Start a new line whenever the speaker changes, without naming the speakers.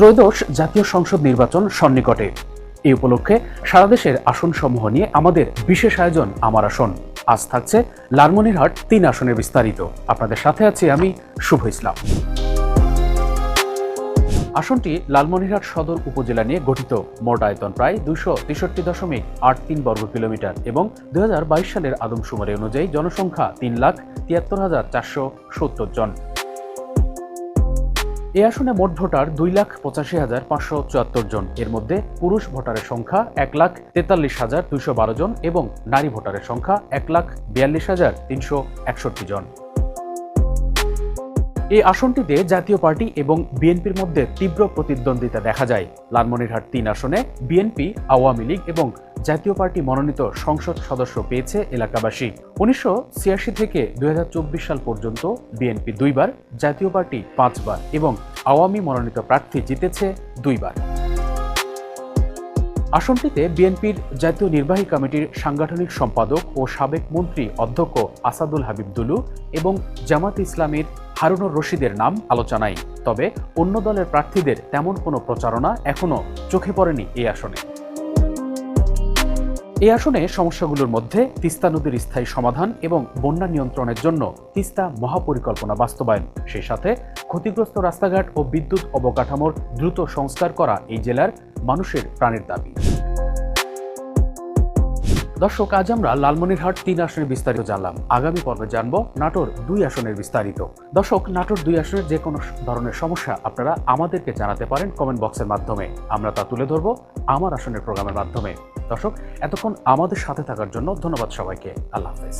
ত্রয়োদশ জাতীয় সংসদ নির্বাচন সন্নিকটে। এই উপলক্ষে সারা দেশের আসনসমূহ নিয়ে আমাদের বিশেষ আয়োজন আমার আসন। আজ থাকছে লালমনিরহাট তিন আসনের বিস্তারিত। আপনাদের সাথে আছি আমি শুভ ইসলাম। আসনটি লালমনিরহাট সদর উপজেলা নিয়ে গঠিত। মোট আয়তন প্রায় দুশো তেষট্টি দশমিক আট তিন বর্গ কিলোমিটার এবং দু হাজার বাইশ সালের আদমশুমারি অনুযায়ী জনসংখ্যা তিন লাখ তিয়াত্তর হাজার চারশো সত্তর জন। এই আসনে মোট ভোটার দুই লাখ পঁচাশি হাজার পাঁচশো চুয়াত্তর জন। এর মধ্যে পুরুষ ভোটারের সংখ্যা এক লাখ তেতাল্লিশ হাজার দুইশো বারো জন এবং নারী ভোটারের সংখ্যা এক লাখ বিয়াল্লিশ হাজার তিনশো একষট্টি জন। এই আসনটিতে জাতীয় পার্টি এবং বিএনপির মধ্যে তীব্র প্রতিদ্বন্দ্বিতা দেখা যায়। লালমনিরহাট তিন আসনে বিএনপি, আওয়ামী লীগ এবং জাতীয় পার্টি মনোনীত সংসদ সদস্য পেয়েছে এলাকাবাসী। উনিশশো ছিয়াশি থেকে দুই হাজার চব্বিশ সাল পর্যন্ত বিএনপি দুইবার, জাতীয় পার্টি পাঁচবার এবং আওয়ামী মনোনীত প্রার্থী জিতেছে দুইবার। আসনটিতে বিএনপির জাতীয় নির্বাহী কমিটির সাংগঠনিক সম্পাদক ও সাবেক মন্ত্রী অধ্যক্ষ আসাদুল হাবিব দুলু এবং জামাত ইসলামের হারুনুর রশিদের নাম আলোচনায় তবে অন্য দলের প্রার্থীদের তেমন কোনো প্রচারণা এখনও চোখে পড়েনি এই আসনে। এই আসনে সমস্যাগুলোর মধ্যে তিস্তা নদীর স্থায়ী সমাধান এবং বন্যা নিয়ন্ত্রণের জন্য তিস্তা মহাপরিকল্পনা বাস্তবায়ন। সেই সাথে ক্ষতিগ্রস্ত রাস্তাঘাট ও বিদ্যুৎ অবকাঠামোর দ্রুত সংস্কার করা এই জেলার মানুষের প্রাণের দাবি। দর্শক, আজ আমরা লালমনিরহাট তিন আসনের বিস্তারিত জানলাম। আগামী পর্বে জানব নাটোর দুই আসনের বিস্তারিত। দর্শক, নাটোর দুই আসনের যে কোনো ধরনের সমস্যা আপনারা আমাদেরকে জানাতে পারেন কমেন্ট বক্সের মাধ্যমে। আমরা তা তুলে ধরব আমার আসনের প্রোগ্রামের মাধ্যমে। দর্শক, এতক্ষণ আমাদের সাথে থাকার জন্য ধন্যবাদ সবাইকে। আল্লাহ হাফেজ।